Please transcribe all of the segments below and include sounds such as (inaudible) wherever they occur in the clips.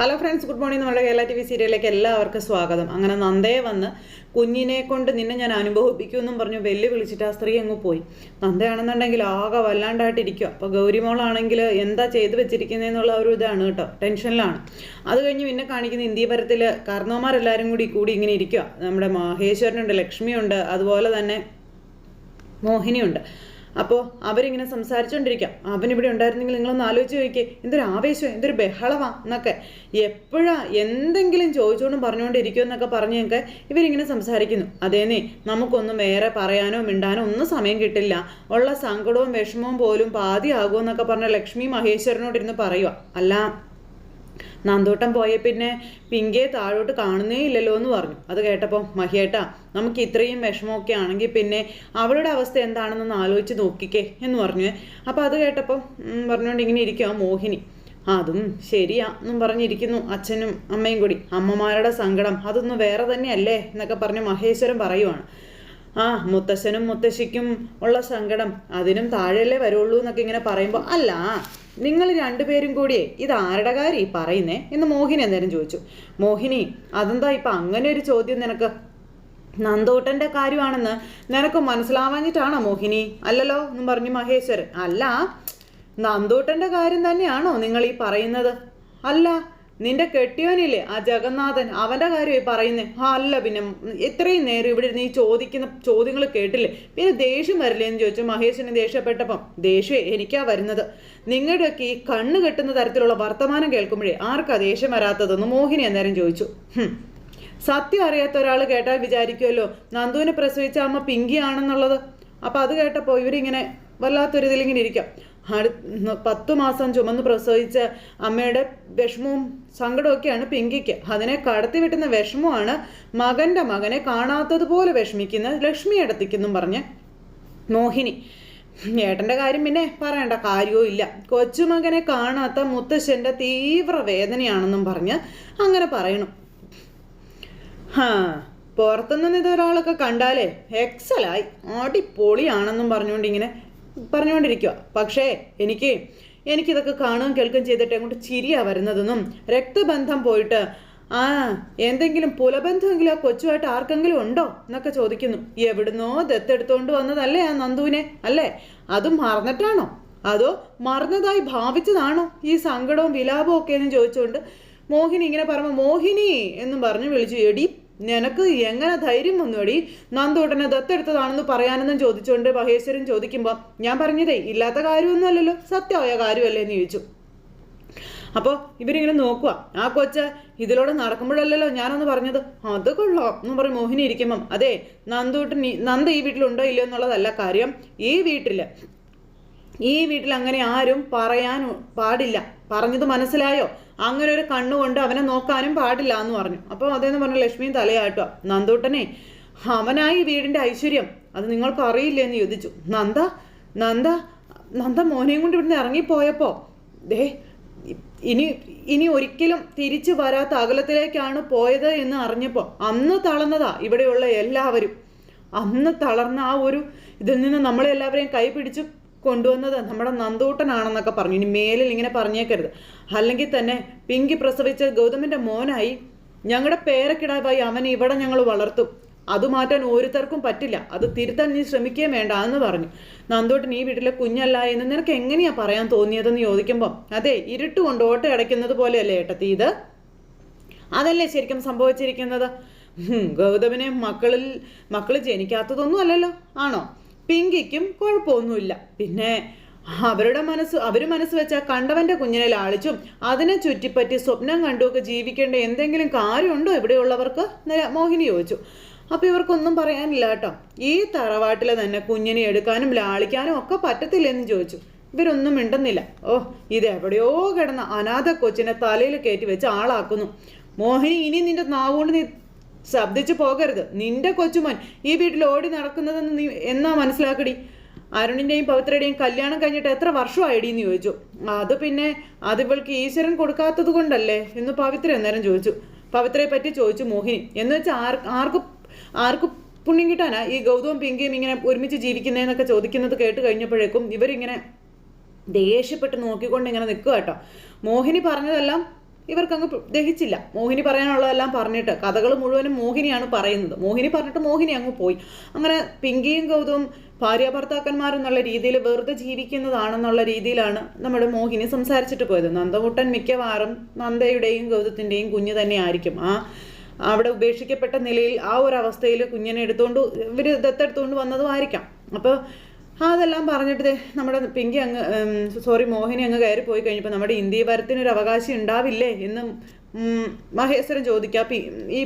Hello friends good morning നമ്മുടെ Kerala T V സീരിയലിലേക്ക് എല്ലാവർക്കും സ്വാഗതം. അങ്ങനെ നന്ദേ വന്ന് കുഞ്ഞിനെ കൊണ്ട് നിന്നെ ഞാൻ അനുഭവിപ്പിക്കുമെന്നും പറഞ്ഞു വെല്ലു വിളിച്ചിട്ട് ആ സ്ത്രീ അങ്ങ് പോയി. നന്ദയാണെന്നുണ്ടെങ്കിൽ ആകെ വല്ലാണ്ടായിട്ടിരിക്കുക അപ്പോൾ ഗൗരിമോളാണെങ്കിൽ എന്താ ചെയ്തു വെച്ചിരിക്കുന്നതെന്നുള്ള ഒരു ഇതാണ് കേട്ടോ. ടെൻഷനിലാണ്. അത് കഴിഞ്ഞ് പിന്നെ കാണിക്കുന്ന ഇന്ത്യപരത്തിൽ കാരണവന്മാരെല്ലാവരും കൂടി കൂടി ഇങ്ങനെ ഇരിക്കുക നമ്മുടെ മഹേശ്വരനുണ്ട് ലക്ഷ്മിയുണ്ട് അതുപോലെ തന്നെ മോഹിനിയുണ്ട്. അപ്പോൾ അവരിങ്ങനെ സംസാരിച്ചുകൊണ്ടിരിക്കാം അവൻ ഇവിടെ ഉണ്ടായിരുന്നെങ്കിൽ നിങ്ങളൊന്ന് ആലോചിച്ച് ചോദിക്കുക എന്തൊരു ആവേശം എന്തൊരു ബഹളമാ എന്നൊക്കെ. എപ്പോഴാ എന്തെങ്കിലും ചോദിച്ചുകൊണ്ടും പറഞ്ഞുകൊണ്ടിരിക്കും എന്നൊക്കെ പറഞ്ഞൊക്കെ ഇവരിങ്ങനെ സംസാരിക്കുന്നു. അതേന്നേ നമുക്കൊന്നും വേറെ പറയാനോ മിണ്ടാനോ ഒന്നും സമയം കിട്ടില്ല. ഉള്ള സങ്കടവും വിഷമവും പോലും പാതിയാകുമെന്നൊക്കെ പറഞ്ഞ ലക്ഷ്മി മഹേശ്വരനോട് ഇരുന്ന് പറയുക അല്ല നന്തോട്ടം പോയ പിന്നെ പിങ്കയെ താഴോട്ട് കാണുന്നേ ഇല്ലല്ലോ എന്ന് പറഞ്ഞു. അത് കേട്ടപ്പോൾ മഹിയേട്ടാ നമുക്ക് ഇത്രയും വിഷമമൊക്കെ ആണെങ്കിൽ പിന്നെ അവളുടെ അവസ്ഥ എന്താണെന്നൊന്ന് ആലോചിച്ച് നോക്കിക്കേ എന്ന് പറഞ്ഞു. അപ്പോൾ അത് കേട്ടപ്പോൾ പറഞ്ഞുകൊണ്ട് ഇങ്ങനെ ഇരിക്കുക മോഹിനി. അതും ശരിയാ എന്നും പറഞ്ഞിരിക്കുന്നു അച്ഛനും അമ്മയും കൂടി. അമ്മമാരുടെ സങ്കടം അതൊന്നും വേറെ തന്നെയല്ലേ എന്നൊക്കെ പറഞ്ഞ് മഹേശ്വരൻ പറയുവാണ്. ആ മുത്തശ്ശനും മുത്തശ്ശിക്കും ഉള്ള സങ്കടം അതിനും താഴെയല്ലേ വരുള്ളൂ എന്നൊക്കെ ഇങ്ങനെ പറയുമ്പോൾ അല്ല നിങ്ങൾ രണ്ടുപേരും കൂടിയേ ഇത് ആരുടെ കാര്യം ഈ പറയുന്നേ? എന്ന് മോഹിനി അന്നേരം ചോദിച്ചു. മോഹിനി അതെന്താ ഇപ്പം അങ്ങനെ ഒരു ചോദ്യം നിനക്ക്? നന്ദോട്ടന്റെ കാര്യമാണെന്ന് നിനക്ക് മനസ്സിലാവാഞ്ഞിട്ടാണോ മോഹിനി? അല്ലല്ലോ? എന്നും പറഞ്ഞു മഹേശ്വരൻ. അല്ല നന്ദോട്ടന്റെ കാര്യം തന്നെയാണോ നിങ്ങൾ ഈ പറയുന്നത്? അല്ല നിന്റെ കെട്ടിയോനില്ലേ ആ ജഗന്നാഥൻ? അവന്റെ കാര്യമായി പറയുന്നത് പറയുന്നേ. ആ അല്ല പിന്നെ ഇത്രയും നേരം ഇവിടെ നീ ചോദിക്കുന്ന ചോദ്യങ്ങൾ കേട്ടില്ലേ? പിന്നെ ദേഷ്യം വരില്ലേ എന്ന് ചോദിച്ചു മഹേഷിനെ ദേഷ്യപ്പെട്ടപ്പം. ദേഷ്യമേ എനിക്കാ വരുന്നത്. നിങ്ങളുടെയൊക്കെ ഈ കണ്ണ് കെട്ടുന്ന തരത്തിലുള്ള വർത്തമാനം കേൾക്കുമ്പോഴേ ആർക്കാ ദേഷ്യം വരാത്തതെന്ന് മോഹിനി അന്നേരം ചോദിച്ചു. സത്യം അറിയാത്ത ഒരാൾ കേട്ടാൽ വിചാരിക്കുമല്ലോ നന്ദുവിനെ പ്രസവിച്ച അമ്മ പിങ്കിയാണെന്നുള്ളത്. അപ്പൊ അത് കേട്ടപ്പോൾ ഇവരിങ്ങനെ വല്ലാത്തൊരു ഇതിലിങ്ങനെ ഇരിക്കാം. അടു പത്തു മാസം ചുമന്ന് പ്രസവിച്ച അമ്മയുടെ വിഷമവും സങ്കടമൊക്കെയാണ് പിങ്കിക്ക്. അതിനെ കടത്തി വിട്ടുന്ന വിഷമമാണ് മകന്റെ മകനെ കാണാത്തതുപോലെ വിഷമിക്കുന്ന ലക്ഷ്മി ഇടത്തിക്കെന്നും പറഞ്ഞ് മോഹിനി. ഏട്ടന്റെ കാര്യം പിന്നെ പറയണ്ട കാര്യവും ഇല്ല. കൊച്ചുമകനെ കാണാത്ത മുത്തശ്ശന്റെ തീവ്ര വേദനയാണെന്നും പറഞ്ഞ് അങ്ങനെ പറയണം. ഹാ പുറത്തുനിന്ന് ഇതൊരാളൊക്കെ കണ്ടാലേ എക്സലായി അടിപൊളിയാണെന്നും പറഞ്ഞുകൊണ്ട് ഇങ്ങനെ പറഞ്ഞുകൊണ്ടിരിക്കുക പക്ഷേ എനിക്ക് എനിക്കിതൊക്കെ കാണുകയും കേൾക്കുകയും ചെയ്തിട്ട് അങ്ങോട്ട് ചിരിയാ വരുന്നതെന്നും രക്തബന്ധം പോയിട്ട് ആ എന്തെങ്കിലും പുലബന്ധമെങ്കിലും ആ കൊച്ചുമായിട്ട് ആർക്കെങ്കിലും ഉണ്ടോ? എന്നൊക്കെ ചോദിക്കുന്നു. എവിടുന്നോ ദത്തെടുത്തോണ്ട് വന്നതല്ലേ ആ നന്ദുവിനെ അല്ലേ? അതും മറന്നിട്ടാണോ? അതോ മറന്നതായി ഭാവിച്ചതാണോ? ഈ സങ്കടവും വിലാപവും ഒക്കെ എന്ന് ചോദിച്ചുകൊണ്ട് മോഹിനി ഇങ്ങനെ പറയുമ്പോൾ മോഹിനി എന്നും പറഞ്ഞ് വിളിച്ചു എടി നിനക്ക് എങ്ങനെ ധൈര്യം വന്നുവടി? നന്ദൂട്ടനെ ദത്തെടുത്തതാണെന്ന് പറയാനെന്നും ചോദിച്ചുകൊണ്ട് മഹേശ്വരൻ ചോദിക്കുമ്പോൾ ഞാൻ പറഞ്ഞതേ ഇല്ലാത്ത കാര്യമൊന്നുമല്ലല്ലോ സത്യമായ കാര്യമല്ലേ? എന്ന് ചോദിച്ചു. അപ്പോൾ ഇവരിങ്ങനെ നോക്കുക ആ കൊച്ച് ഇതിലൂടെ നടക്കുമ്പോഴല്ലല്ലോ ഞാനൊന്ന് പറഞ്ഞത്? അത് കൊള്ളാം എന്ന് പറയും മോഹിനി ഇരിക്കുമ്പം അതെ നന്ദൂട്ടൻ നന്ദ ഈ വീട്ടിലുണ്ടോ ഇല്ലയോ എന്നുള്ളതല്ല കാര്യം. ഈ വീട്ടിൽ ഈ വീട്ടിൽ അങ്ങനെ ആരും പറയാൻ പാടില്ല. പറഞ്ഞത് മനസ്സിലായോ? അങ്ങനെ ഒരു കണ്ണുകൊണ്ട് അവനെ നോക്കാനും പാടില്ല എന്ന് പറഞ്ഞു. അപ്പോൾ അതെന്ന് പറഞ്ഞു ലക്ഷ്മിയും തലയാട്ടുക. നന്ദൂട്ടനെ അവനായി വീടിന്റെ ഐശ്വര്യം. അത് നിങ്ങൾക്ക് അറിയില്ലേ? എന്ന് ചോദിച്ചു. നന്ദ നന്ദ നന്ദ മോനെയും കൊണ്ട് ഇവിടുന്ന് ഇറങ്ങിപ്പോയപ്പോ ദേ ഇനി ഇനി ഒരിക്കലും തിരിച്ചു വരാത്ത അകലത്തിലേക്കാണ് പോയത് എന്ന് അറിഞ്ഞപ്പോൾ അന്ന് തളർന്നതാ ഇവിടെയുള്ള എല്ലാവരും. അന്ന് തളർന്ന ആ ഒരു ഇതിൽ നിന്ന് നമ്മളെല്ലാവരെയും കൈ പിടിച്ച് കൊണ്ടുവന്നത് നമ്മുടെ നന്ദൂട്ടനാണെന്നൊക്കെ പറഞ്ഞു. ഇനി മേലിൽ ഇങ്ങനെ പറഞ്ഞേക്കരുത്. അല്ലെങ്കിൽ തന്നെ പിങ്കി പ്രസവിച്ച ഗൗതമിന്റെ മോനായി ഞങ്ങളുടെ പേരക്കിടാവായി അവൻ ഇവിടെ ഞങ്ങൾ വളർത്തും. അത് മാറ്റാൻ ഓരോരുത്തർക്കും പറ്റില്ല. അത് തിരുത്താൻ നീ ശ്രമിക്കുകയും വേണ്ട എന്ന് പറഞ്ഞു. നന്ദോട്ടൻ ഈ വീട്ടിലെ കുഞ്ഞല്ല എന്ന് നിനക്ക് എങ്ങനെയാ പറയാൻ തോന്നിയതെന്ന് ചോദിക്കുമ്പോൾ അതെ ഇരുട്ട് കൊണ്ട് ഓട്ട അടയ്ക്കുന്നത് പോലെയല്ലേ ഏട്ടത്തി ഇത്? അതല്ലേ ശരിക്കും സംഭവിച്ചിരിക്കുന്നത്? ഗൗതമിനെ മക്കളിൽ മക്കൾ ജനിക്കാത്തതൊന്നും അല്ലല്ലോ. ആണോ? പിങ്കിക്കും കുഴപ്പമൊന്നുമില്ല. പിന്നെ അവരുടെ മനസ്സ് അവർ മനസ്സ് വെച്ചാൽ കണ്ടവന്റെ കുഞ്ഞിനെ ലാളിച്ചും അതിനെ ചുറ്റിപ്പറ്റി സ്വപ്നം കണ്ടുമൊക്കെ ജീവിക്കേണ്ട എന്തെങ്കിലും കാര്യമുണ്ടോ ഇവിടെയുള്ളവർക്ക്? മോഹിനി ചോദിച്ചു. അപ്പോൾ ഇവർക്കൊന്നും പറയാനില്ല കേട്ടോ. ഈ തറവാട്ടിലെ തന്നെ കുഞ്ഞിനെ എടുക്കാനും ലാളിക്കാനും ഒക്കെ പറ്റത്തില്ലെന്ന് ചോദിച്ചു. ഇവരൊന്നും മിണ്ടുന്നില്ല. ഓ ഇത് എവിടെയോ കിടന്ന അനാഥ കൊച്ചിനെ തലയിൽ കയറ്റി വെച്ച് ആളാക്കുന്നു. മോഹിനി ഇനി നിന്റെ നാവുകൊണ്ട് നീ ശബ്ദിച്ചു പോകരുത്. നിന്റെ കൊച്ചുമോൻ ഈ വീട്ടിൽ ഓടി നടക്കുന്നതെന്ന് നീ എന്നാ മനസ്സിലാക്കടി? അരുണിന്റെയും പവിത്രയുടെയും കല്യാണം കഴിഞ്ഞിട്ട് എത്ര വർഷമായിടി എന്ന് ചോദിച്ചു. അത് പിന്നെ അത് ഇവൾക്ക് ഈശ്വരൻ കൊടുക്കാത്തത് കൊണ്ടല്ലേ എന്ന് പവിത്ര അന്നേരം ചോദിച്ചു. പവിത്രയെ പറ്റി ചോദിച്ചു മോഹിനി. എന്ന് വെച്ചാൽ ആർ ആർക്ക് ആർക്ക് പുണ്യം കിട്ടാനാ ഈ ഗൗതവും പിങ്കിയും ഇങ്ങനെ ഒരുമിച്ച് ജീവിക്കുന്നതെന്നൊക്കെ ചോദിക്കുന്നത് കേട്ട് കഴിഞ്ഞപ്പോഴേക്കും ഇവരിങ്ങനെ ദേഷ്യപ്പെട്ട് നോക്കിക്കൊണ്ട് ഇങ്ങനെ നിൽക്കുക കേട്ടോ മോഹിനി പറഞ്ഞതെല്ലാം ഇവർക്കങ്ങ് ദഹിച്ചില്ല. മോഹിനി പറയാനുള്ളതെല്ലാം പറഞ്ഞിട്ട് കഥകൾ മുഴുവനും മോഹിനിയാണ് പറയുന്നത്. മോഹിനി പറഞ്ഞിട്ട് മോഹിനി അങ്ങ് പോയി. അങ്ങനെ പിങ്കിയും ഗൗതവും ഭാര്യ ഭർത്താക്കന്മാരെന്നുള്ള രീതിയിൽ വെറുതെ ജീവിക്കുന്നതാണെന്നുള്ള രീതിയിലാണ് നമ്മുടെ മോഹിനി സംസാരിച്ചിട്ട് പോയത്. നന്ദമുട്ടൻ മിക്കവാറും നന്ദയുടെയും ഗൗതത്തിന്റെയും കുഞ്ഞ് തന്നെയായിരിക്കും. ആ അവിടെ ഉപേക്ഷിക്കപ്പെട്ട നിലയിൽ ആ ഒരു അവസ്ഥയിൽ കുഞ്ഞിനെ എടുത്തുകൊണ്ട് ഇവർ ദത്തെടുത്തുകൊണ്ട് വന്നതും ആയിരിക്കാം. അപ്പോൾ അതെല്ലാം പറഞ്ഞിട്ട് നമ്മുടെ പിങ്കി അങ്ങ് സോറി മോഹിനി അങ്ങ് കയറി പോയി കഴിഞ്ഞപ്പോൾ നമ്മുടെ ഇന്ത്യ ഭരത്തിനൊരു അവകാശം ഉണ്ടാവില്ലേ എന്ന് മഹേശ്വരൻ ചോദിക്കുക ഈ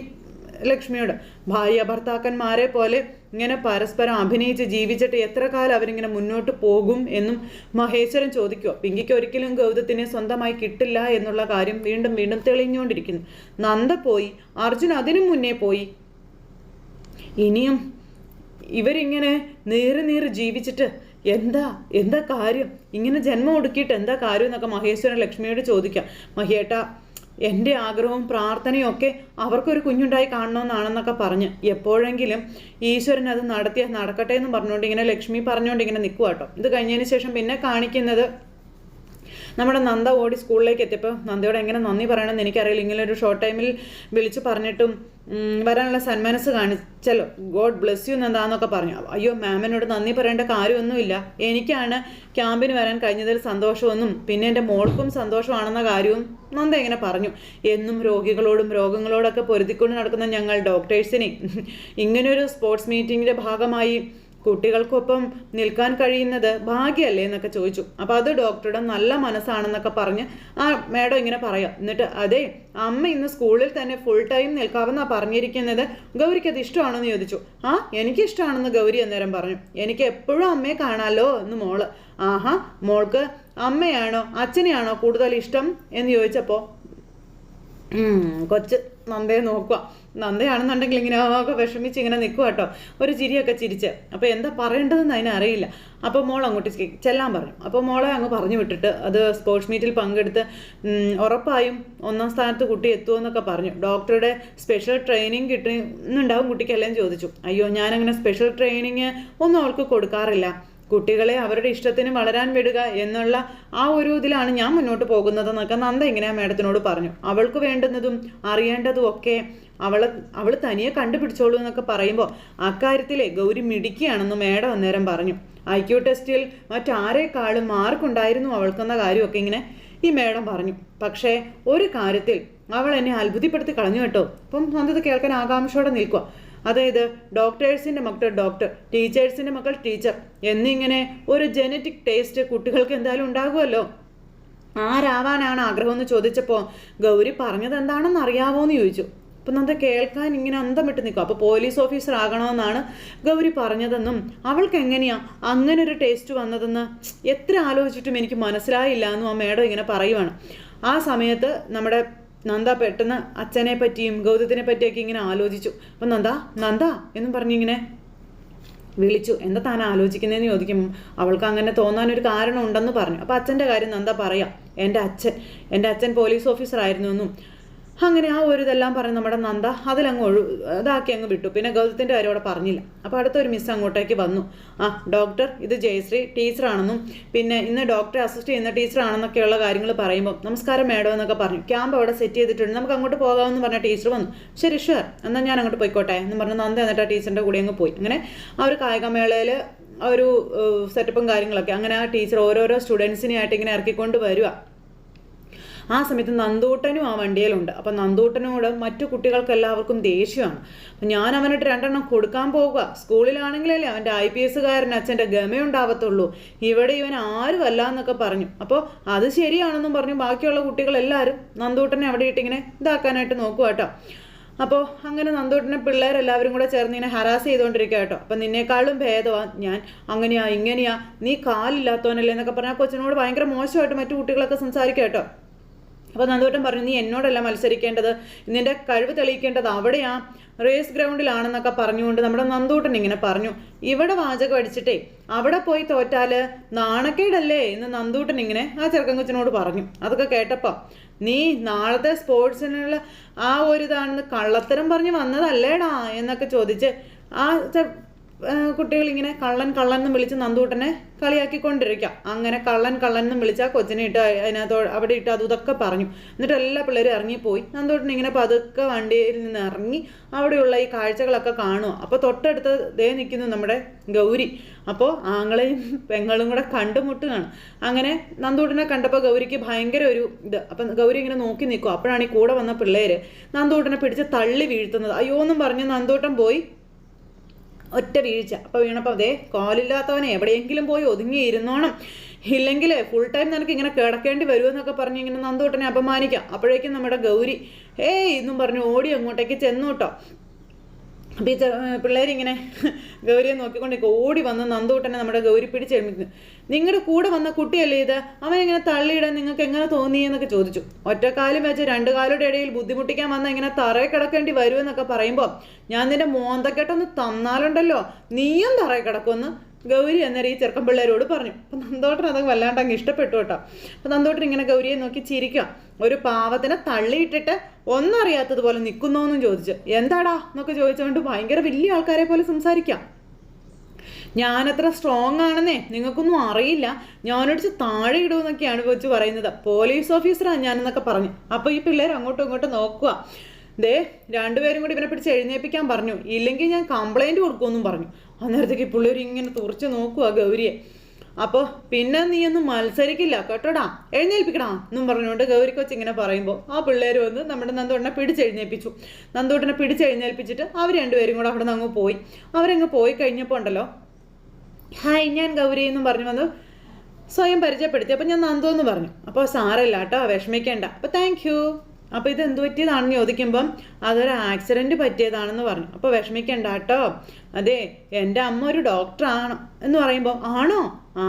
ലക്ഷ്മിയോട് ഭാര്യ ഭർത്താക്കന്മാരെ പോലെ ഇങ്ങനെ പരസ്പരം അഭിനയിച്ച് ജീവിച്ചിട്ട് എത്ര കാലം അവരിങ്ങനെ മുന്നോട്ട് പോകും? എന്നും മഹേശ്വരൻ ചോദിക്കുക പിങ്കിക്ക് ഒരിക്കലും ഗൗതത്തിനെ സ്വന്തമായി കിട്ടില്ല എന്നുള്ള കാര്യം വീണ്ടും വീണ്ടും തെളിഞ്ഞുകൊണ്ടിരിക്കുന്നു. നന്ദ പോയി അർജുൻ അതിനു മുന്നേ പോയി. ഇനിയും ഇവരിങ്ങനെ നേരെ നേരെ ജീവിച്ചിട്ട് എന്താ എന്താ കാര്യം? ഇങ്ങനെ ജന്മം ഒടുക്കിയിട്ട് എന്താ കാര്യം എന്നൊക്കെ മഹേശ്വരൻ ലക്ഷ്മിയോട് ചോദിക്കാം. മഹിയേട്ട എന്റെ ആഗ്രഹവും പ്രാർത്ഥനയും ഒക്കെ അവർക്കൊരു കുഞ്ഞുണ്ടായി കാണണമെന്നാണെന്നൊക്കെ പറഞ്ഞ് എപ്പോഴെങ്കിലും ഈശ്വരൻ അത് നടത്തിയാൽ നടക്കട്ടെ എന്ന് പറഞ്ഞുകൊണ്ട് ഇങ്ങനെ ലക്ഷ്മി പറഞ്ഞുകൊണ്ട് ഇങ്ങനെ നിൽക്കുക കേട്ടോ ഇത് കഴിഞ്ഞതിന് ശേഷം പിന്നെ കാണിക്കുന്നത് നമ്മുടെ നന്ദ ഓടി സ്കൂളിലേക്ക് എത്തിയപ്പോൾ നന്ദയോട് എങ്ങനെ നന്ദി പറയണമെന്ന് എനിക്കറിയില്ല. ഇങ്ങനെ ഒരു ഷോർട്ട് ടൈമിൽ വിളിച്ച് പറഞ്ഞിട്ടും വരാനുള്ള സന്മനസ് കാണിച്ചല്ലോ. ഗോഡ് ബ്ലെസ് യു നന്ദാന്നൊക്കെ പറഞ്ഞു. അയ്യോ മാമിനോട് നന്ദി പറയേണ്ട കാര്യമൊന്നുമില്ല. എനിക്കാണ് ക്യാമ്പിന് വരാൻ കഴിഞ്ഞതിൽ സന്തോഷമെന്നും പിന്നെ എന്റെ മോൾക്കും സന്തോഷമാണെന്ന കാര്യവും നന്ദ ഇങ്ങനെ പറഞ്ഞു. എന്നും രോഗികളോടും രോഗങ്ങളോടൊക്കെ പൊരുതിക്കൊണ്ട് നടക്കുന്ന ഞങ്ങൾ ഡോക്ടേഴ്സിനെ ഇങ്ങനെയൊരു സ്പോർട്സ് മീറ്റിങ്ങിന്റെ ഭാഗമായി കുട്ടികൾക്കൊപ്പം നിൽക്കാൻ കഴിയുന്നത് ഭാഗ്യമല്ലേ എന്നൊക്കെ ചോദിച്ചു. അപ്പോൾ അത് ഡോക്ടറുടെ നല്ല മനസ്സാണെന്നൊക്കെ പറഞ്ഞ് ആ മേഡം ഇങ്ങനെ പറയാം. എന്നിട്ട് അതെ അമ്മ ഇന്ന് സ്കൂളിൽ തന്നെ ഫുൾ ടൈം നിൽക്കാമെന്നാ പറഞ്ഞിരിക്കുന്നത്. ഗൗരിക്ക് അത് ഇഷ്ടമാണോ എന്ന് ചോദിച്ചു. ആ എനിക്ക് ഇഷ്ടമാണെന്ന് ഗൗരി അന്നേരം പറഞ്ഞു. എനിക്ക് എപ്പോഴും അമ്മയെ കാണാലോ എന്ന് മോൾ. ആഹാ മോൾക്ക് അമ്മയാണോ അച്ഛനെയാണോ കൂടുതൽ ഇഷ്ടം എന്ന് ചോദിച്ചപ്പോൾ കൊച്ച് നന്ദേ നോക്കുക നന്ദയാണെന്നുണ്ടെങ്കിൽ ഇങ്ങനെ ഒക്കെ വിഷമിച്ച് ഇങ്ങനെ നിൽക്കുക കേട്ടോ. ഒരു ചിരിയൊക്കെ ചിരിച്ച്. അപ്പോൾ എന്താ പറയേണ്ടതെന്ന് അതിനറിയില്ല അപ്പോൾ മോൾ അങ്ങോട്ട് ചെല്ലാൻ പറഞ്ഞു. അപ്പോൾ മോളെ അങ്ങ് പറഞ്ഞു വിട്ടിട്ട് അത് സ്പോർട്സ് മീറ്റിൽ പങ്കെടുത്ത് ഉറപ്പായും ഒന്നാം സ്ഥാനത്ത് കുട്ടി എത്തുമെന്നൊക്കെ പറഞ്ഞു. ഡോക്ടറുടെ സ്പെഷ്യൽ ട്രെയിനിങ് കിട്ടുന്നുണ്ടാവും കുട്ടിക്കെല്ലാം ചോദിച്ചു. അയ്യോ ഞാനങ്ങനെ സ്പെഷ്യൽ ട്രെയിനിങ് ഒന്നും അവൾക്ക് കൊടുക്കാറില്ല. കുട്ടികളെ അവരുടെ ഇഷ്ടത്തിന് വളരാൻ വിടുക എന്നുള്ള ആ ഒരു ഇതിലാണ് ഞാൻ മുന്നോട്ട് പോകുന്നതെന്നൊക്കെ നന്ദ ഇങ്ങനെ മേഡത്തിനോട് പറഞ്ഞു. അവൾക്ക് വേണ്ടുന്നതും അറിയേണ്ടതും ഒക്കെ അവളെ അവൾ തനിയെ കണ്ടുപിടിച്ചോളൂ എന്നൊക്കെ പറയുമ്പോൾ അക്കാര്യത്തിലെ ഗൗരി മിടിക്കുകയാണെന്ന് മേഡം അന്നേരം പറഞ്ഞു. ഐ ടെസ്റ്റിൽ മറ്റാരേക്കാളും മാർക്കുണ്ടായിരുന്നു അവൾക്കെന്ന കാര്യമൊക്കെ ഇങ്ങനെ ഈ മേഡം പറഞ്ഞു. പക്ഷേ ഒരു കാര്യത്തിൽ അവൾ എന്നെ അത്ഭുതപ്പെടുത്തി കളഞ്ഞു കേട്ടോ. അപ്പം അന്നത് കേൾക്കാൻ ആകാംക്ഷയോടെ നിൽക്കുക അതായത് ഡോക്ടേഴ്സിന്റെ മക്കൾ ഡോക്ടർ ടീച്ചേഴ്സിന്റെ മക്കൾ ടീച്ചർ എന്നിങ്ങനെ ഒരു ജനറ്റിക് ടേസ്റ്റ് കുട്ടികൾക്ക് എന്തായാലും ഉണ്ടാകുമല്ലോ? ആരാവാനാണ് ആഗ്രഹം എന്ന് ചോദിച്ചപ്പോൾ ഗൗരി പറഞ്ഞത് എന്താണെന്ന് അറിയാവോ എന്ന് ചോദിച്ചു. അപ്പം നന്ദ കേൾക്കാൻ ഇങ്ങനെ അന്തം വിട്ട് നിൽക്കും. അപ്പോൾ പോലീസ് ഓഫീസർ ആകണമെന്നാണ് ഗൗരി പറഞ്ഞതെന്നും അവൾക്ക് എങ്ങനെയാ അങ്ങനെ ഒരു ടേസ്റ്റ് വന്നതെന്ന് എത്ര ആലോചിച്ചിട്ടും എനിക്ക് മനസ്സിലായില്ല എന്നും ആ മേഡം ഇങ്ങനെ പറയുവാണ്. ആ സമയത്ത് നമ്മുടെ നന്ദ പെട്ടെന്ന് അച്ഛനെ പറ്റിയും ഗൗതത്തിനെ പറ്റിയൊക്കെ ഇങ്ങനെ ആലോചിച്ചു. അപ്പം നന്ദ നന്ദ എന്നും പറഞ്ഞിങ്ങനെ വിളിച്ചു. എന്താ താൻ ആലോചിക്കുന്നതെന്ന് ചോദിക്കും. അവൾക്ക് അങ്ങനെ തോന്നാനൊരു കാരണം ഉണ്ടെന്ന് പറഞ്ഞു. അപ്പോൾ അച്ഛന്റെ കാര്യം നന്ദ പറയാം. എന്റെ അച്ഛൻ എന്റെ അച്ഛൻ പോലീസ് എന്നും. അങ്ങനെ ആ ഒരു ഇതെല്ലാം പറഞ്ഞ് നമ്മുടെ നന്ദ അതിലങ്ങ് ഒഴു ഇതാക്കി അങ്ങ് വിട്ടു. പിന്നെ ഗൗതത്തിന്റെ കാര്യം അവിടെ പറഞ്ഞില്ല. അപ്പോൾ അടുത്തൊരു മിസ് അങ്ങോട്ടേക്ക് വന്നു. ആ ഡോക്ടർ ഇത് ജയശ്രീ ടീച്ചറാണെന്നും പിന്നെ ഇന്ന് ഡോക്ടറെ അസിസ്റ്റ് ചെയ്യുന്ന ടീച്ചറാണെന്നൊക്കെയുള്ള കാര്യങ്ങൾ പറയുമ്പോൾ നമസ്കാരം മേഡം എന്നൊക്കെ പറഞ്ഞു. ക്യാമ്പ് അവിടെ സെറ്റ് ചെയ്തിട്ടുണ്ട്. നമുക്ക് അങ്ങോട്ട് പോകാമെന്ന് പറഞ്ഞ ടീച്ചർ വന്നു. ശരി ഷുവർ എന്നാൽ ഞാൻ അങ്ങോട്ട് പോയിക്കോട്ടെ എന്ന് പറഞ്ഞ് നന്ദ എന്നിട്ട് ആ ടീച്ചറിന്റെ കൂടെ അങ്ങ് പോയി. അങ്ങനെ ആ ഒരു കായികമേളയിൽ ഒരു സെറ്റപ്പും കാര്യങ്ങളൊക്കെ. അങ്ങനെ ആ ടീച്ചർ ഓരോരോ സ്റ്റുഡൻസിനെ ആയിട്ട് ഇങ്ങനെ ഇറക്കിക്കൊണ്ട് വരിക ആ സമയത്ത് നന്ദൂട്ടനും ആ വണ്ടിയിലുണ്ട്. അപ്പം നന്ദൂട്ടനോട് മറ്റു കുട്ടികൾക്ക് എല്ലാവർക്കും ദേഷ്യമാണ്. അപ്പം ഞാൻ അവനിട്ട് രണ്ടെണ്ണം കൊടുക്കാൻ പോവുക. സ്കൂളിലാണെങ്കിലല്ലേ അവന്റെ ഐ പി എസ്സുകാരൻ അച്ഛന്റെ ഗമയുണ്ടാവത്തുള്ളൂ ഇവിടെ ഇവൻ ആരും അല്ല എന്നൊക്കെ പറഞ്ഞു. അപ്പോൾ അത് ശരിയാണെന്നും പറഞ്ഞു ബാക്കിയുള്ള കുട്ടികളെല്ലാവരും നന്ദൂട്ടനെ അവിടെ ഇട്ടിങ്ങനെ ഇതാക്കാനായിട്ട് നോക്കുക കേട്ടോ അപ്പോൾ അങ്ങനെ നന്ദൂട്ടിനെ പിള്ളേരെല്ലാവരും കൂടെ ചേർന്ന് ഇങ്ങനെ ഹരാസ് ചെയ്തുകൊണ്ടിരിക്കുക കേട്ടോ അപ്പം നിന്നേക്കാളും ഭേദമാ ഞാൻ. അങ്ങനെയാ ഇങ്ങനെയാ. നീ കാലില്ലാത്തവനല്ലേ എന്നൊക്കെ പറഞ്ഞാൽ കൊച്ചിനോട് ഭയങ്കര മോശമായിട്ട് മറ്റു കുട്ടികളൊക്കെ സംസാരിക്കുക കേട്ടോ അപ്പോൾ നന്ദൂട്ടൻ പറഞ്ഞു നീ എന്നോടല്ല മത്സരിക്കേണ്ടത്. നിന്റെ കഴിവ് തെളിയിക്കേണ്ടത് അവിടെയാ. റേസ് ഗ്രൗണ്ടിലാണെന്നൊക്കെ പറഞ്ഞുകൊണ്ട് നമ്മുടെ നന്ദൂട്ടൻ ഇങ്ങനെ പറഞ്ഞു. ഇവിടെ വാചകം അടിച്ചിട്ടേ അവിടെ പോയി തോറ്റാൽ നാണക്കേടല്ലേ എന്ന് നന്ദൂട്ടൻ ഇങ്ങനെ ആ ചെറുക്കൻ കൊച്ചിനോട് പറഞ്ഞു. അതൊക്കെ കേട്ടപ്പോൾ നീ നാളത്തെ സ്പോർട്സിനുള്ള ആ ഒരു ഇതാണെന്ന് കള്ളത്തരം പറഞ്ഞ് വന്നതല്ലേടാ? എന്നൊക്കെ ചോദിച്ച് ആ ഇങ്ങനെ കള്ളൻ കള്ളൻ എന്ന് വിളിച്ച് നന്ദൂട്ടനെ കളിയാക്കിക്കൊണ്ടിരിക്കാം. അങ്ങനെ കള്ളൻ കള്ളൻ എന്ന് വിളിച്ചാൽ കൊച്ചിനെ ഇട്ട് അതിനകത്തോ അവിടെ ഇട്ട് അതും ഇതൊക്കെ പറഞ്ഞു. എന്നിട്ട് എല്ലാ പിള്ളേരും ഇറങ്ങിപ്പോയി. നന്ദൂട്ടൻ ഇങ്ങനെ പതുക്കെ വണ്ടിയിൽ നിന്ന് ഇറങ്ങി അവിടെയുള്ള ഈ കാഴ്ചകളൊക്കെ കാണുക അപ്പോൾ തൊട്ടടുത്ത് ദേ നിൽക്കുന്നു നമ്മുടെ ഗൗരി. അപ്പോൾ ആങ്ങളെയും പെങ്ങളും കൂടെ കണ്ടുമുട്ടുകയാണ്. അങ്ങനെ നന്ദൂട്ടനെ കണ്ടപ്പോൾ ഗൗരിക്ക് ഭയങ്കര ഒരു ഇത്. അപ്പം ഗൗരി ഇങ്ങനെ നോക്കി നിൽക്കും അപ്പോഴാണ് ഈ കൂടെ വന്ന പിള്ളേർ നന്ദൂട്ടനെ പിടിച്ച് തള്ളി വീഴ്ത്തുന്നത്. അയ്യോ എന്നും പറഞ്ഞ് നന്ദൂട്ടൻ പോയി ഒറ്റ വീഴ്ച. അപ്പോൾ വീണപ്പോൾ അതേ കാലില്ലാത്തവനെ എവിടെയെങ്കിലും പോയി ഒതുങ്ങിയിരുന്നോണം ഇല്ലെങ്കിൽ ഫുൾ ടൈം നിനക്ക് ഇങ്ങനെ കിടക്കേണ്ടി വരുമെന്നൊക്കെ പറഞ്ഞ് ഇങ്ങനെ നന്ദൂട്ടനെ അപമാനിക്കാം. അപ്പോഴേക്കും നമ്മുടെ ഗൗരി ഏയ് എന്നും പറഞ്ഞു ഓടി അങ്ങോട്ടേക്ക് ചെന്നു കേട്ടോ ഈ പിള്ളേരിങ്ങനെ (laughs) ഗൗരിയെ നോക്കിക്കൊണ്ട് ഓടി വന്ന് നന്ദൂട്ടനെ നമ്മുടെ ഗൗരി പിടിച്ചെഴുമിക്കുന്നു നിങ്ങളുടെ കൂടെ വന്ന കുട്ടിയല്ലേ ഇത്? അവൻ ഇങ്ങനെ തള്ളിയിടാൻ നിങ്ങൾക്ക് എങ്ങനെ തോന്നി? എന്നൊക്കെ ചോദിച്ചു. ഒറ്റക്കാലും വെച്ച് രണ്ട് കാലുടെ ഇടയിൽ ബുദ്ധിമുട്ടിക്കാൻ വന്ന ഇങ്ങനെ തറയെ കിടക്കേണ്ടി വരുമെന്നൊക്കെ പറയുമ്പോൾ ഞാൻ നിന്റെ മോന്തക്കെട്ടൊന്ന് തന്നാലുണ്ടല്ലോ. നീയും തറയെ കിടക്കുമെന്ന്. ഗൗരി ഈ ചെറുക്കൻ പിള്ളേരോട് പറഞ്ഞു. അപ്പം നന്ദോട്ടൻ അതൊക്കെ വല്ലാണ്ട് അങ്ങ് ഇഷ്ടപ്പെട്ടു കേട്ടോ. അപ്പം നന്ദോട്ടൻ ഇങ്ങനെ ഗൗരിയെ നോക്കി ചിരിക്കുക ഒരു പാവത്തിനെ തള്ളിയിട്ടിട്ട് ഒന്നറിയാത്തതുപോലെ നിൽക്കുന്നോന്നും ചോദിച്ചു. എന്താടാ? എന്നൊക്കെ ചോദിച്ചുകൊണ്ട് ഭയങ്കര വലിയ ആൾക്കാരെ പോലെ സംസാരിക്കാം. ഞാനത്ര സ്ട്രോങ് ആണെന്നേ. നിങ്ങൾക്കൊന്നും അറിയില്ല. ഞാനടിച്ച് താഴെ ഇടുമെന്നൊക്കെയാണ് വെച്ച് പറയുന്നത്. പോലീസ് ഓഫീസറാണ് ഞാനെന്നൊക്കെ പറഞ്ഞു. അപ്പോൾ ഈ പിള്ളേർ അങ്ങോട്ടും ഇങ്ങോട്ടും നോക്കുക ദേ രണ്ടുപേരും കൂടി ഇവനെ പിടിച്ച് എഴുന്നേൽപ്പിക്കാൻ പറഞ്ഞു. ഇല്ലെങ്കിൽ ഞാൻ കംപ്ലൈന്റ് കൊടുക്കുമെന്നും പറഞ്ഞു. അന്നേരത്തേക്ക് പുള്ളിയൊരു ഇങ്ങനെ തുറച്ച് നോക്കുക ഗൗരിയെ. അപ്പോൾ പിന്നെ നീ ഒന്നും മത്സരിക്കില്ല കേട്ടോടാ? എഴുന്നേൽപ്പിക്കടാ എന്നും പറഞ്ഞുകൊണ്ട് ഗൗരി കൊച്ച് ഇങ്ങനെ പറയുമ്പോൾ ആ പിള്ളേർ വന്ന് നമ്മുടെ നന്ദോട്ടനെ പിടിച്ചെഴുന്നേൽപ്പിച്ചു നന്ദോട്ടനെ പിടിച്ചെഴുന്നേൽപ്പിച്ചിട്ട് അവർ രണ്ടുപേരും കൂടെ അവിടെ നിന്ന് അങ്ങ് പോയി. അവരങ്ങ് പോയി കഴിഞ്ഞപ്പോൾ ഉണ്ടല്ലോ ഹായ് ഞാൻ ഗൗരി എന്നും പറഞ്ഞു വന്ന് സ്വയം പരിചയപ്പെടുത്തി. അപ്പോൾ ഞാൻ നന്ദു എന്ന് പറഞ്ഞു. അപ്പോൾ സാരമില്ല കേട്ടോ വിഷമിക്കേണ്ട. അപ്പോൾ താങ്ക് അപ്പോൾ ഇത് എന്ത് പറ്റിയതാണെന്ന് ചോദിക്കുമ്പം അതൊരു ആക്സിഡന്റ് പറ്റിയതാണെന്ന് പറഞ്ഞു. അപ്പോൾ വിഷമിക്കണ്ട കേട്ടോ. അതെ എന്റെ അമ്മ ഒരു ഡോക്ടറാണ് എന്ന് പറയുമ്പോൾ ആണോ? ആ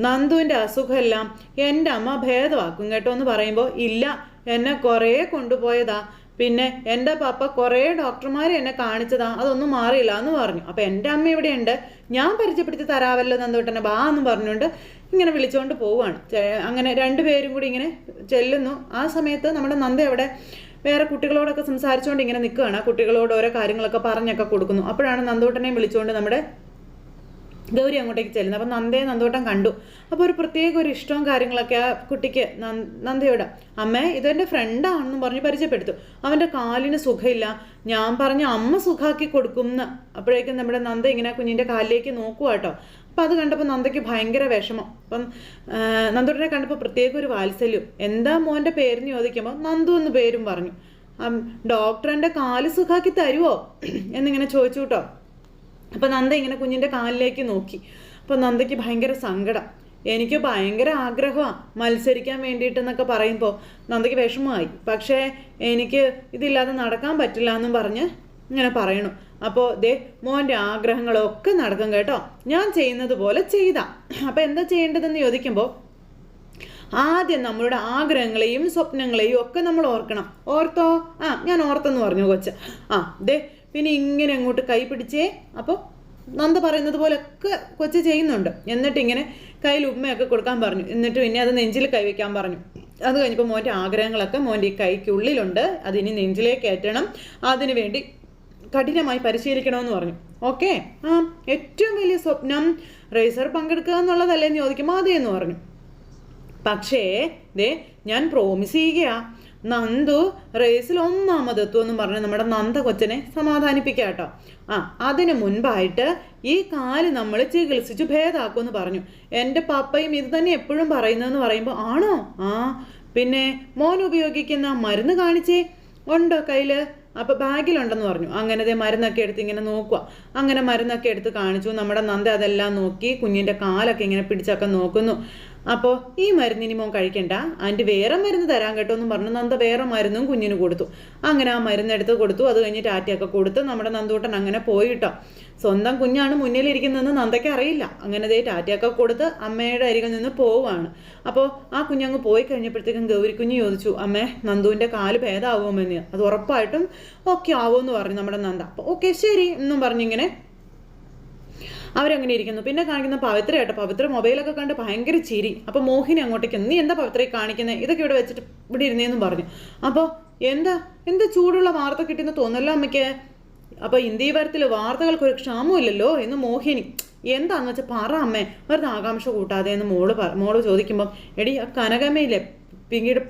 നന്ദുവിന്റെ അസുഖമെല്ലാം എന്റെ അമ്മ ഭേദമാക്കും കേട്ടോ എന്ന് പറയുമ്പോൾ ഇല്ല എന്നെ കുറേ കൊണ്ടുപോയതാ. പിന്നെ എന്റെ പപ്പ കുറേ ഡോക്ടർമാരെ എന്നെ കാണിച്ചതാ. അതൊന്നും മാറിയില്ല എന്ന് പറഞ്ഞു. അപ്പോൾ എന്റെ അമ്മ ഇവിടെയുണ്ട് ഞാൻ പരിചയപ്പെടുത്തി തരാവല്ലോ നന്ദുട്ടനെ ബാ എന്ന് പറഞ്ഞുകൊണ്ട് ഇങ്ങനെ വിളിച്ചുകൊണ്ട് പോവുകയാണ്. അങ്ങനെ രണ്ടുപേരും കൂടി ഇങ്ങനെ ചെല്ലുന്നു. ആ സമയത്ത് നമ്മുടെ നന്ദ അവിടെ വേറെ കുട്ടികളോടൊക്കെ സംസാരിച്ചുകൊണ്ട് ഇങ്ങനെ നിൽക്കുകയാണ് കുട്ടികളോട് ഓരോ കാര്യങ്ങളൊക്കെ പറഞ്ഞൊക്കെ കൊടുക്കുന്നു. അപ്പോഴാണ് നന്ദോട്ടനെയും വിളിച്ചുകൊണ്ട് നമ്മുടെ ഗൗരി അങ്ങോട്ടേക്ക് ചെല്ലുന്നത്. അപ്പം നന്ദയെ നന്ദോട്ടം കണ്ടു. അപ്പോൾ ഒരു പ്രത്യേക ഒരു ഇഷ്ടവും കാര്യങ്ങളൊക്കെ ആ കുട്ടിക്ക് നന്ദയോട് അമ്മേ ഇതെന്റെ ഫ്രണ്ടാണെന്നും പറഞ്ഞ് പരിചയപ്പെടുത്തു. അവന്റെ കാലിന് സുഖമില്ല ഞാൻ പറഞ്ഞ അമ്മ സുഖാക്കി കൊടുക്കും എന്ന് അപ്പോഴേക്കും നമ്മുടെ നന്ദ ഇങ്ങനെ കുഞ്ഞിന്റെ കാലിലേക്ക് നോക്കുക കേട്ടോ. അപ്പം അത് കണ്ടപ്പോൾ നന്ദയ്ക്ക് ഭയങ്കര വിഷമം. അപ്പം നന്ദുടനെ കണ്ടപ്പോൾ പ്രത്യേക ഒരു വാത്സല്യം. എന്താ മോന്റെ പേരിന് ചോദിക്കുമ്പോൾ നന്ദു എന്ന് പേരും പറഞ്ഞു. ഡോക്ടറിന്റെ കാൽ സുഖാക്കി തരുമോ എന്നിങ്ങനെ ചോദിച്ചു കേട്ടോ. അപ്പം നന്ദ ഇങ്ങനെ കുഞ്ഞിന്റെ കാലിലേക്ക് നോക്കി. അപ്പം നന്ദയ്ക്ക് ഭയങ്കര സങ്കടം. എനിക്ക് ഭയങ്കര ആഗ്രഹമാണ് മത്സരിക്കാൻ വേണ്ടിയിട്ടെന്നൊക്കെ പറയുമ്പോൾ നന്ദയ്ക്ക് വിഷമമായി. പക്ഷേ എനിക്ക് ഇതില്ലാതെ നടക്കാൻ പറ്റില്ല എന്നും പറഞ്ഞ് ഇങ്ങനെ പറയണു. അപ്പോൾ ദേ മോന്റെ ആഗ്രഹങ്ങളൊക്കെ നടക്കും കേട്ടോ. ഞാൻ ചെയ്യുന്നത് പോലെ ചെയ്താ. അപ്പോൾ എന്താ ചെയ്യേണ്ടതെന്ന് ചോദിക്കുമ്പോൾ ആദ്യം നമ്മളുടെ ആഗ്രഹങ്ങളെയും സ്വപ്നങ്ങളെയും ഒക്കെ നമ്മൾ ഓർക്കണം. ഓർത്തോ? ആ ഞാൻ ഓർത്തെന്ന് പറഞ്ഞു കൊച്ച്. ആ ദേ പിന്നെ ഇങ്ങനെ അങ്ങോട്ട് കൈ പിടിച്ചേ. അപ്പോൾ നന്ദ പറയുന്നത് പോലൊക്കെ കൊച്ചു ചെയ്യുന്നുണ്ട്. എന്നിട്ട് ഇങ്ങനെ കയ്യിൽ ഉമ്മയൊക്കെ കൊടുക്കാൻ പറഞ്ഞു. എന്നിട്ട് പിന്നെ അത് നെഞ്ചിൽ കൈവയ്ക്കാൻ പറഞ്ഞു. അത് കഴിഞ്ഞപ്പോൾ മോന്റെ ആഗ്രഹങ്ങളൊക്കെ മോന്റെ ഈ കൈക്കുള്ളിലുണ്ട്. അതിനി നെഞ്ചിലേക്ക് കയറ്റണം അതിനു വേണ്ടി കഠിനമായി പരിശീലിക്കണമെന്ന് പറഞ്ഞു. ഓക്കെ ആ ഏറ്റവും വലിയ സ്വപ്നം റേസർ പങ്കെടുക്കുക എന്നുള്ളതല്ലേ? എന്ന് ചോദിക്കുമ്പോൾ അതേന്ന് പറഞ്ഞു. പക്ഷേ ദേ ഞാൻ പ്രോമിസ് ചെയ്യുകയാ. നന്ദു റേസിൽ ഒന്നാമതെത്തും എന്ന് പറഞ്ഞ് നമ്മുടെ നന്ദ കൊച്ചനെ സമാധാനിപ്പിക്കുക കേട്ടോ. ആ അതിന് മുൻപായിട്ട് ഈ കാൽ നമ്മൾ ചികിത്സിച്ച് ഭേദാക്കുമെന്ന് പറഞ്ഞു. എന്റെ പപ്പയും ഇത് തന്നെ എപ്പോഴും പറയുന്നതെന്ന് പറയുമ്പോൾ ആണോ? ആ പിന്നെ മോൻ ഉപയോഗിക്കുന്ന മരുന്ന് കാണിച്ചേ. ഉണ്ടോ കയ്യിൽ അപ്പോൾ ബാഗിലുണ്ടെന്ന് പറഞ്ഞു. അങ്ങനത്തെ മരുന്നൊക്കെ എടുത്ത് ഇങ്ങനെ നോക്കുക അങ്ങനെ മരുന്നൊക്കെ എടുത്ത് കാണിച്ചു. നമ്മുടെ നന്ദ അതെല്ലാം നോക്കി കുഞ്ഞിന്റെ കാലൊക്കെ ഇങ്ങനെ പിടിച്ചൊക്കെ നോക്കുന്നു. അപ്പോൾ ഈ മരുന്നിനി മോൻ കഴിക്കണ്ട. അതിന്റെ വേറെ മരുന്ന് തരാൻ കേട്ടോ എന്ന് പറഞ്ഞു. നന്ദ വേറെ മരുന്നും കുഞ്ഞിന് കൊടുത്തു. അങ്ങനെ ആ മരുന്ന് എടുത്ത് കൊടുത്തു. അത് കഴിഞ്ഞ് ടാറ്റയൊക്കെ കൊടുത്ത് നമ്മുടെ നന്ദൂട്ടൻ അങ്ങനെ പോയിട്ടോ സ്വന്തം കുഞ്ഞാണ് മുന്നിലിരിക്കുന്നതെന്ന് നന്ദയ്ക്ക് അറിയില്ല. അങ്ങനെ ദേ ടാറ്റയൊക്കെ കൊടുത്ത് അമ്മയുടെ അരികിൽ നിന്ന് പോവുകയാണ്. അപ്പോൾ ആ കുഞ്ഞങ്ങ് പോയി കഴിഞ്ഞപ്പോഴത്തേക്കും ഗൗരിക്കുഞ്ഞ് ചോദിച്ചു അമ്മേ നന്ദുവിന്റെ കാൽ ഭേദമാവുമെന്ന് അത് ഉറപ്പായിട്ടും ഓക്കെ ആവുമെന്ന് പറഞ്ഞു നമ്മുടെ നന്ദ. അപ്പോൾ ഓക്കെ ശരി എന്നും പറഞ്ഞിങ്ങനെ അവരങ്ങനെ ഇരിക്കുന്നു. പിന്നെ കാണിക്കുന്ന പവിത്ര കേട്ടോ പവിത്ര മൊബൈലൊക്കെ കണ്ട് ഭയങ്കര ചിരി. അപ്പോൾ മോഹിനി അങ്ങോട്ടേക്ക് നീ എന്താ പവിത്രയെ കാണിക്കുന്നത് ഇതൊക്കെ ഇവിടെ വെച്ചിട്ട് ഇവിടെ ഇരുന്നേന്നും പറഞ്ഞു. അപ്പോൾ എന്താ? എന്താ ചൂടുള്ള വാർത്ത കിട്ടിയെന്ന് തോന്നല്ലോ അമ്മയ്ക്ക്? അപ്പോൾ ഇന്ത്യവരത്തിൽ വാർത്തകൾക്ക് ഒരു ക്ഷാമമില്ലല്ലോ എന്ന് മോഹിനി എന്താന്ന് വെച്ചാൽ പറ അമ്മേ വെറുതെ ആകാംക്ഷ കൂട്ടാതെ എന്ന് മോൾ മോൾ ചോദിക്കുമ്പം എടി ആ കനകമ്മയില്ലേ പിന്നീട്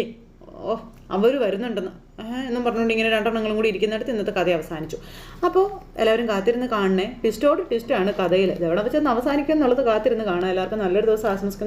എ ഓ അവർ വരുന്നുണ്ടെന്ന് എന്നും പറഞ്ഞുകൊണ്ട് ഇങ്ങനെ രണ്ടെണ്ണങ്ങളും കൂടി ഇരിക്കുന്നിടത്ത് ഇന്നത്തെ കഥ അവസാനിച്ചു. അപ്പോൾ എല്ലാവരും കാത്തിരുന്ന് കാണണേ. ട്വിസ്റ്റോട് ട്വിസ്റ്റാണ് കഥയിൽ ഇതെവിടെ എവിടെ വെച്ചൊന്ന് അവസാനിക്കും എന്നുള്ളത് കാത്തിരുന്ന് കാണാം. എല്ലാവർക്കും നല്ലൊരു ദിവസം ആശംസിക്കുന്നു.